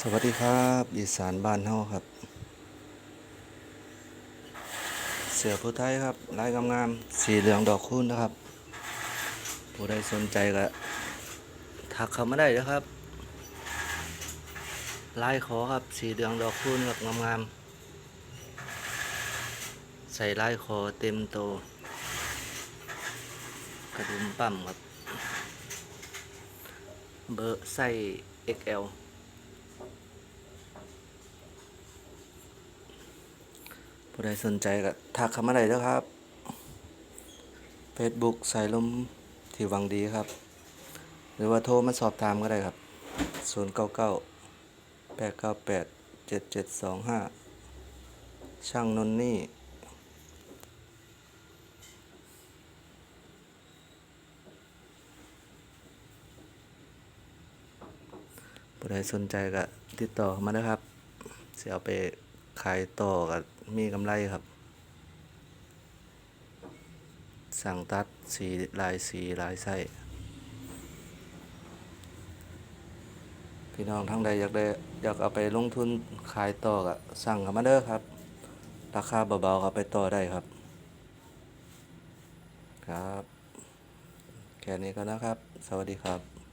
สวัสดีครับอีสานบ้านเฮาครับ เสือผู้ไทยครับลายงามๆสีเหลืองดอกคูณนะครับ ผู้ใดสนใจก็ทักเข้ามาได้นะครับลายขอครับสีเหลืองดอกคูณครับงามๆใส่ลายคอเต็มโต กระดุมปั๊มครับ เบอร์ไส้ XL ผู้ใดสนใจก็ทักเข้ามาได้แล้วครับ Facebook สายลมที่วังดีครับ หรือว่าโทรมาสอบถามก็ได้ครับ 099 898 7725 ช่างนนนี่ผู้ใดสนใจก็ติดต่อมาได้ครับเสียเอาไปขายต่อกับ มีกำไรครับ สั่งตัดสีลายสีลายไส้พี่น้องทั้งใดอยากได้อยากเอาไปลงทุนขายต่อก็สั่งเข้ามาเด้อครับ ราคาเบาๆก็ไปต่อได้ครับ ครับ แค่นี้ก็นะครับ สวัสดีครับ